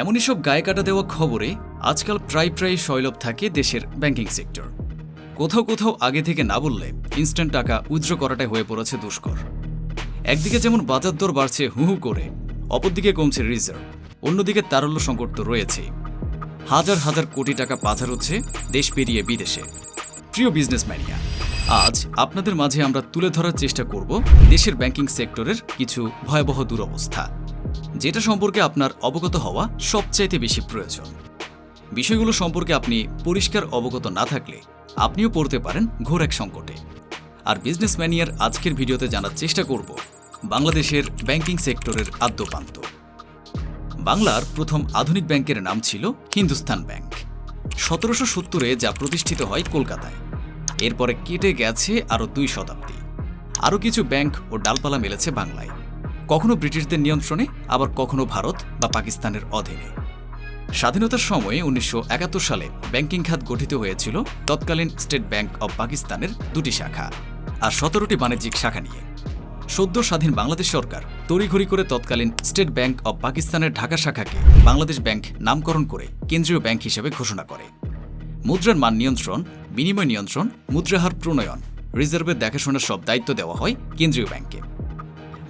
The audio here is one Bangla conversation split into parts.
এমনই সব গায়ে কাটা দেওয়া খবরে আজকাল প্রায় প্রায় শৈলভ থাকে দেশের ব্যাংকিং সেক্টর। কোথাও কোথাও আগে থেকে না বললে ইনস্ট্যান্ট টাকা উইথড্র করাটাই হয়ে পড়েছে দুষ্কর। একদিকে যেমন বাজার দর বাড়ছে হু হু করে, অপরদিকে কমছে রিজার্ভ। অন্যদিকে তারল্য সংকট তো রয়েছে। হাজার হাজার কোটি টাকা পাচার হচ্ছে দেশ পেরিয়ে বিদেশে। প্রিয় বিজনেসম্যানিয়া, আজ আপনাদের মাঝে আমরা তুলে ধরার চেষ্টা করব দেশের ব্যাংকিং সেক্টরের কিছু ভয়াবহ দুরবস্থা। যেটা সম্পর্কে আপনার অবগত হওয়া সবচাইতে বেশি প্রয়োজন। বিষয়গুলো সম্পর্কে আপনি পরিষ্কার অবগত না থাকলে আপনিও পড়তে পারেন ঘোর এক সংকটে। আর বিজনেসম্যানিয়ার আজকের ভিডিওতে জানার চেষ্টা করব বাংলাদেশের ব্যাংকিং সেক্টরের আদ্যপান্ত। বাংলার প্রথম আধুনিক ব্যাংকের নাম ছিল হিন্দুস্তান ব্যাংক। সতেরোশো সত্তরে যা প্রতিষ্ঠিত হয় কলকাতায়। এরপরে কেটে গেছে আরও দুই শতাব্দী। আরও কিছু ব্যাংক ও ডালপালা মেলেছে বাংলায়। কখনো ব্রিটিশদের নিয়ন্ত্রণে, আবার কখনো ভারত বা পাকিস্তানের অধীনে। স্বাধীনতার সময়ে উনিশশো একাত্তর সালে ব্যাংকিং খাত গঠিত হয়েছিল তৎকালীন স্টেট ব্যাংক অব পাকিস্তানের দুটি শাখা আর সতেরোটি বাণিজ্যিক শাখা নিয়ে। সদ্য স্বাধীন বাংলাদেশ সরকার তড়িঘড়ি করে তৎকালীন স্টেট ব্যাংক অব পাকিস্তানের ঢাকা শাখাকে বাংলাদেশ ব্যাংক নামকরণ করে কেন্দ্রীয় ব্যাংক হিসেবে ঘোষণা করে। মুদ্রার মান নিয়ন্ত্রণ, বিনিময় নিয়ন্ত্রণ মুদ্রাহার প্রণয়ন, রিজার্ভের দেখাশোনার সব দায়িত্ব দেওয়া হয় কেন্দ্রীয় ব্যাংকে।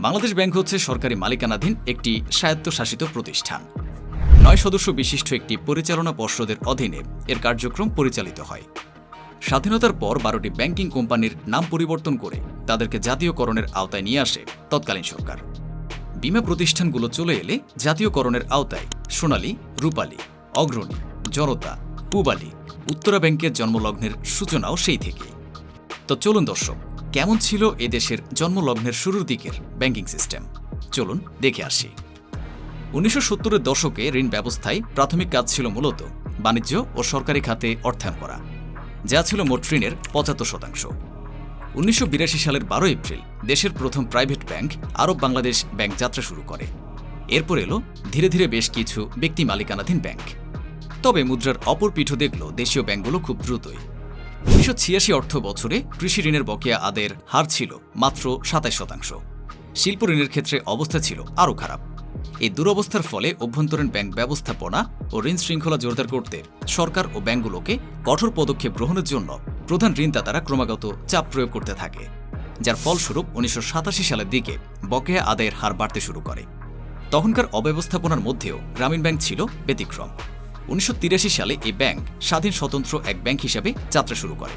বাংলাদেশ ব্যাংক হচ্ছে সরকারি মালিকানাধীন একটি স্বায়ত্তশাসিত প্রতিষ্ঠান। নয় সদস্য বিশিষ্ট একটি পরিচালনা পর্ষদের অধীনে এর কার্যক্রম পরিচালিত হয়। স্বাধীনতার পর বারোটি ব্যাংকিং কোম্পানির নাম পরিবর্তন করে তাদেরকে জাতীয়করণের আওতায় নিয়ে আসে তৎকালীন সরকার। বিমা প্রতিষ্ঠানগুলো চলে এলে জাতীয়করণের আওতায় সোনালী, রূপালী, অগ্রণী, জনতা, পুবালী, উত্তরা ব্যাংকের জন্মলগ্নের সূচনাও সেই থেকে তো চলুন দর্শক কেমন ছিল এদেশের জন্মলগ্নের শুরুর দিকের ব্যাংকিং সিস্টেম? চলুন দেখে আসি। উনিশশো সত্তরের দশকে ঋণ ব্যবস্থায় প্রাথমিক কাজ ছিল মূলত বাণিজ্য ও সরকারি খাতে অর্থায়ন করা, যা ছিল মোট ঋণের পঁচাত্তর শতাংশ। উনিশশো বিরাশি সালের বারো এপ্রিল দেশের প্রথম private bank Arab Bangladesh bank যাত্রা শুরু করে। এরপর এলো ধীরে ধীরে বেশ কিছু ব্যক্তি মালিকানাধীন ব্যাংক। তবে মুদ্রার অপর পিঠ দেখল দেশীয় ব্যাংকগুলো খুব দ্রুতই। উনিশশো ছিয়াশি অর্থ বছরে কৃষি ঋণের বকেয়া আদের হার ছিল মাত্র সাতাশ শতাংশ। শিল্প ঋণের ক্ষেত্রে অবস্থা ছিল আরও খারাপ। এই দুরবস্থার ফলে অভ্যন্তরীণ ব্যাংক ব্যবস্থাপনা ও ঋণ শৃঙ্খলা জোরদার করতে সরকার ও ব্যাংকগুলোকে কঠোর পদক্ষেপ গ্রহণের জন্য প্রধান ঋণদাতারা ক্রমাগত চাপ প্রয়োগ করতে থাকে, যার ফলস্বরূপ উনিশশো সাতাশি সালের দিকে বকেয়া আদায়ের হার বাড়তে শুরু করে। তখনকার অব্যবস্থাপনার মধ্যেও গ্রামীণ ব্যাংক ছিল ব্যতিক্রম। উনিশশো তিরাশি সালে এই ব্যাংক স্বাধীন স্বতন্ত্র এক ব্যাংক হিসেবে যাত্রা শুরু করে।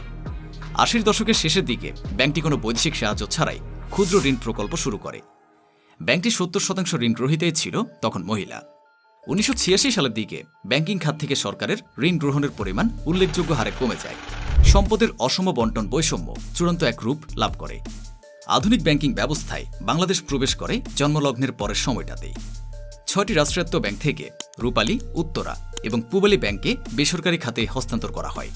আশির দশকের শেষের দিকে ব্যাংকটি কোনো বৈদেশিক সাহায্য ছাড়াই ক্ষুদ্র ঋণ প্রকল্প শুরু করে। ব্যাংকটি সত্তর শতাংশ ঋণ গ্রহীতাই ছিল তখন মহিলা। উনিশশো ছিয়াশি সালের দিকে ব্যাংকিং খাত থেকে সরকারের ঋণ গ্রহণের পরিমাণ উল্লেখযোগ্য হারে কমে যায়। সম্পদের অসম বন্টন বৈষম্য চূড়ান্ত এক রূপ লাভ করে। আধুনিক ব্যাংকিং ব্যবস্থায় বাংলাদেশ প্রবেশ করে জন্মলগ্নের পরের সময়টাতেই। ছয়টি রাষ্ট্রায়ত্ত ব্যাংক থেকে রূপালী, উত্তরা এবং পুবালী ব্যাংকে বেসরকারি খাতে হস্তান্তর করা হয়,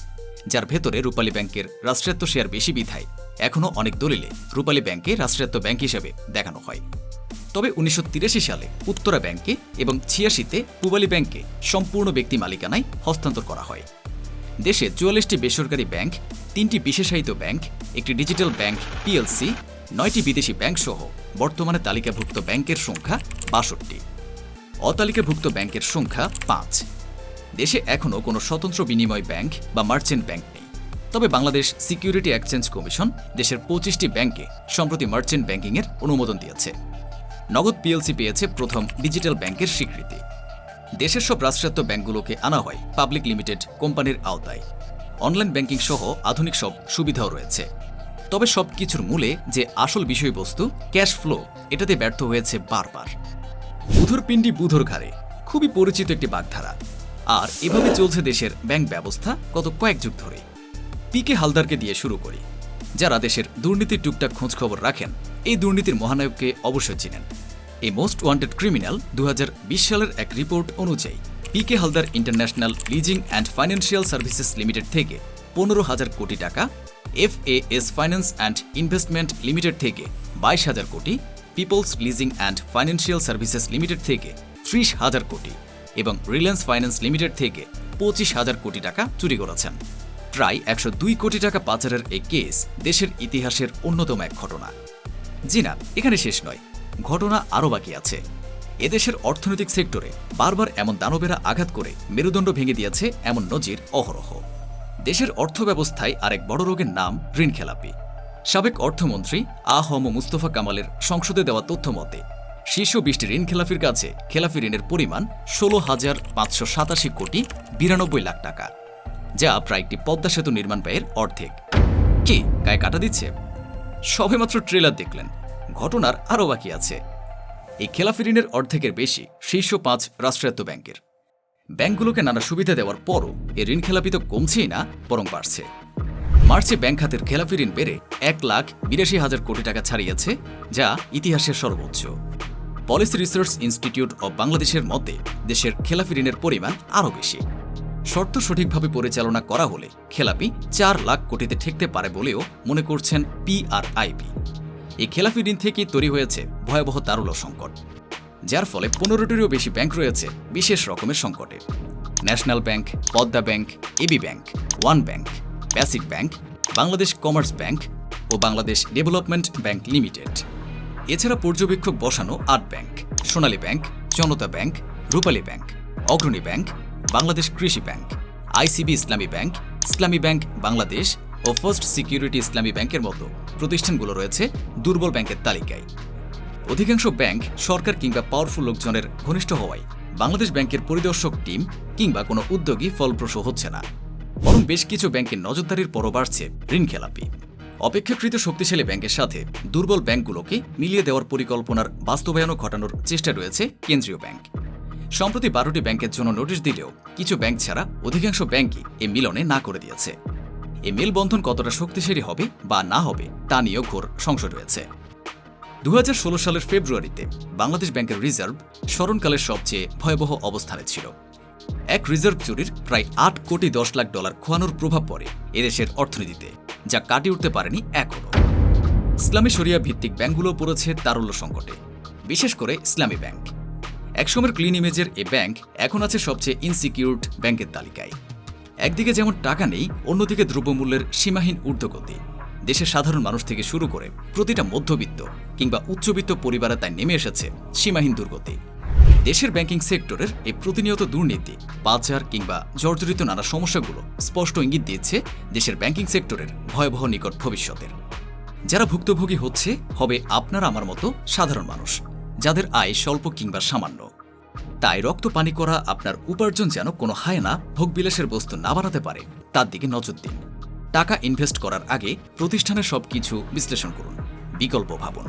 যার ভেতরে রূপালী ব্যাংকের রাষ্ট্রায়ত্ত শেয়ার বেশি বিধায় এখনও অনেক দলিলে রূপালী ব্যাংকে রাষ্ট্রায়ত্ত ব্যাংক হিসেবে দেখানো হয়। তবে উনিশশো তিরাশি সালে উত্তরা ব্যাংকে এবং ছিয়াশিতে পুবালী ব্যাংকে সম্পূর্ণ ব্যক্তি মালিকানায় হস্তান্তর করা হয়। দেশে চুয়াল্লিশটি বেসরকারি ব্যাংক, তিনটি বিশেষায়িত ব্যাংক, একটি ডিজিটাল ব্যাংক পিএলসি, নয়টি বিদেশি ব্যাংক সহ বর্তমানে তালিকাভুক্ত ব্যাংকের সংখ্যা বাষট্টি। অতালিকাভুক্ত ব্যাংকের সংখ্যা পাঁচ। দেশে এখনও কোনো স্বতন্ত্র বিনিময় ব্যাংক বা মার্চেন্ট ব্যাংক নেই। তবে বাংলাদেশ সিকিউরিটি এক্সচেঞ্জ কমিশন দেশের পঁচিশটি ব্যাংকে সম্প্রতি মার্চেন্ট ব্যাংকিংয়ের অনুমোদন দিয়েছে। নগদ পিএলসি পেয়েছে প্রথম ডিজিটাল ব্যাংকের স্বীকৃতি। দেশের সব রাষ্ট্রায়ত্ত ব্যাংকগুলোকে আনা হয় পাবলিক লিমিটেড কোম্পানির আওতায়। অনলাইন ব্যাংকিং সহ আধুনিক সব সুবিধাও রয়েছে। তবে সব কিছুর মূলে যে আসল বিষয়বস্তু, ক্যাশ ফ্লো, এটাতে ব্যর্থ হয়েছে বারবার। বুধর পিণ্ডি বুধর ঘাড়ে। খুবই পরিচিত একটি বাগধারা। আর এভাবে চলছে দেশের ব্যাংক ব্যবস্থা গত কয়েক যুগ ধরে। পিকে হালদারকে দিয়ে শুরু করি। যারা দেশের দুর্নীতির টুকটাক খোঁজ খবর রাখেন, এই দুর্নীতির মহানায়ককে অবশ্যই চিনেন। এই মোস্ট ওয়ান্টেড ক্রিমিনাল দু হাজার বিশ সালের এক রিপোর্ট অনুযায়ী, PK Haldar international leasing and financial services limited থেকে পনেরো হাজার কোটি টাকা, F A S finance and investment limited থেকে বাইশ হাজার crore people's leasing and financial services limited থেকে ত্রিশ হাজার কোটি এবং রিলায়েন্স ফাইন্যান্স লিমিটেড থেকে পঁচিশ হাজার কোটি টাকা চুরি করেছেন। প্রায় একশো দুই কোটি টাকা পাচারের এই কেস দেশের ইতিহাসের অন্যতম এক ঘটনা। জি না, এখানে শেষ নয়। ঘটনা আরও বাকি আছে। এদেশের অর্থনৈতিক সেক্টরে বারবার এমন দানবেরা আঘাত করে মেরুদণ্ড ভেঙে দিয়েছে এমন নজির অহরহ। দেশের অর্থব্যবস্থায় আরেক বড় রোগের নাম ঋণ খেলাপি। সাবেক অর্থমন্ত্রী আ হম মুস্তফা কামালের সংসদে দেওয়া তথ্য মতে শীর্ষ বিশটি ঋণ খেলাফির কাছে খেলাফি ঋণের পরিমাণ ষোলো হাজার পাঁচশো সাতাশি কোটি বিরানব্বই লাখ টাকা, যা প্রায় একটি পদ্মা সেতু নির্মাণ ব্যয়ের অর্ধেক। কি গায়ে কাটা দিচ্ছে? সবেমাত্র ট্রেলার দেখলেন, ঘটনার আরও বাকি আছে। এই খেলাফি ঋণের অর্ধেকের বেশি শীর্ষ পাঁচ রাষ্ট্রায়ত্ত ব্যাংকের। ব্যাংকগুলোকে নানা সুবিধা দেওয়ার পরও এ ঋণ খেলাপি তো কমছেই না, বরং বাড়ছে। মার্চে ব্যাংক খাতের খেলাপি ঋণ বেড়ে এক লাখ বিরাশি হাজার কোটি টাকা ছাড়িয়েছে, যা ইতিহাসের সর্বোচ্চ। পলিসি রিসার্চ ইনস্টিটিউট অব বাংলাদেশের মতে, দেশের খেলাপি ঋণের পরিমাণ আরও বেশি। শর্ত সঠিকভাবে পরিচালনা করা হলে খেলাপি চার লাখ কোটিতে ঠেকতে পারে বলেও মনে করছেন পিআরআইবি এই খেলাফি ঋণ থেকেই তৈরি হয়েছে ভয়াবহ তারুল সংকট, যার ফলে পনেরোটিরও বেশি ব্যাংক রয়েছে বিশেষ রকমের সংকটে। National bank, Padma bank, AB bank, one bank. Basic bank, Bangladesh commerce bank ও বাংলাদেশ ডেভেলপমেন্ট ব্যাংক লিমিটেড। এছাড়া পর্যবেক্ষক বসানো আট bank, Sonali bank, Janata bank, Rupali bank, Agrani bank, Bangladesh Krishi bank, ICB Islami bank Islami bank Bangladesh ও ফার্স্ট সিকিউরিটি ইসলামী ব্যাংকের মতো প্রতিষ্ঠানগুলো রয়েছে দুর্বল ব্যাংকের তালিকায়। অধিকাংশ ব্যাংক সরকার কিংবা পাওয়ারফুল লোকজনের ঘনিষ্ঠ হওয়ায় বাংলাদেশ ব্যাংকের পরিদর্শক টিম কিংবা কোনো উদ্যোগী ফলপ্রসূ হচ্ছে না। বরং বেশ কিছু ব্যাংকের নজরদারির পরও বাড়ছে ঋণ খেলাপি। অপেক্ষাকৃত শক্তিশালী ব্যাংকের সাথে দুর্বল ব্যাংকগুলোকে মিলিয়ে দেওয়ার পরিকল্পনার বাস্তবায়নও ঘটানোর চেষ্টা রয়েছে কেন্দ্রীয় ব্যাংক। সম্প্রতি বারোটি ব্যাংকের জন্য নোটিশ দিলেও কিছু ব্যাংক ছাড়া অধিকাংশ ব্যাংকই এ মিলনে না করে দিয়েছে। এই মেলবন্ধন কতটা শক্তিশালী হবে বা না হবে তা নিয়েও ঘোর সংশয় রয়েছে। দু হাজার ষোলো সালের ফেব্রুয়ারিতে বাংলাদেশ ব্যাংকের রিজার্ভ স্মরণকালের সবচেয়ে ভয়াবহ অবস্থানে ছিল। এক রিজার্ভ চুরির প্রায় আট কোটি দশ লাখ ডলার খোয়ানোর প্রভাব পড়ে এদেশের অর্থনীতিতে, যা কাটিয়ে উঠতে পারেনি এখনও ইসলামী শরিয়া ভিত্তিক ব্যাংকগুলো পড়েছে তারল্য সংকটে, বিশেষ করে ইসলামী ব্যাংক। একসময়ের ক্লিন ইমেজের এ ব্যাংক এখন আছে সবচেয়ে ইনসিকিউরড ব্যাংকের তালিকায়। একদিকে যেমন টাকা নেই, অন্যদিকে দ্রব্যমূল্যের সীমাহীন ঊর্ধ্বগতি। দেশের সাধারণ মানুষ থেকে শুরু করে প্রতিটা মধ্যবিত্ত কিংবা উচ্চবিত্ত পরিবারে তাই নেমে এসেছে সীমাহীন দুর্গতি। দেশের ব্যাংকিং সেক্টরের এই প্রতিনিয়ত দুর্নীতি, পাচার কিংবা জর্জরিত নানা সমস্যাগুলো স্পষ্ট ইঙ্গিত দিচ্ছে দেশের ব্যাংকিং সেক্টরের ভয়াবহ নিকট ভবিষ্যতের। যারা ভুক্তভোগী হচ্ছে, হবে আপনার আমার মতো সাধারণ মানুষ, যাদের আয় স্বল্প কিংবা সামান্য। তাই রক্ত পানি করা আপনার উপার্জন যেন কোনো হায়না ভোগবিলাসের বস্তু না বানাতে পারে, তার দিকে নজর দিন। টাকা ইনভেস্ট করার আগে প্রতিষ্ঠানের সবকিছু বিশ্লেষণ করুন। বিকল্প ভাবুন।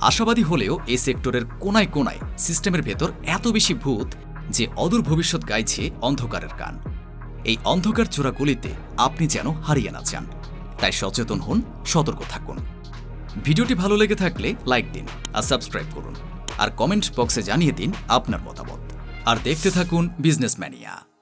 আশাবাদী হলেও এই সেক্টরের কোনায় কোনায় সিস্টেমের ভেতর এত বেশি ভূত যে অদূর ভবিষ্যৎ গাইছে অন্ধকারের গান এই অন্ধকার চোরাগুলিতে আপনি যেন হারিয়ে না যান। তাই সচেতন হন, সতর্ক থাকুন। ভিডিওটি ভালো লেগে থাকলে লাইক দিন আর সাবস্ক্রাইব করুন। আর কমেন্ট বক্সে জানিয়ে দিন আপনার মতামত। আর দেখতে থাকুন বিজনেস ম্যানিয়া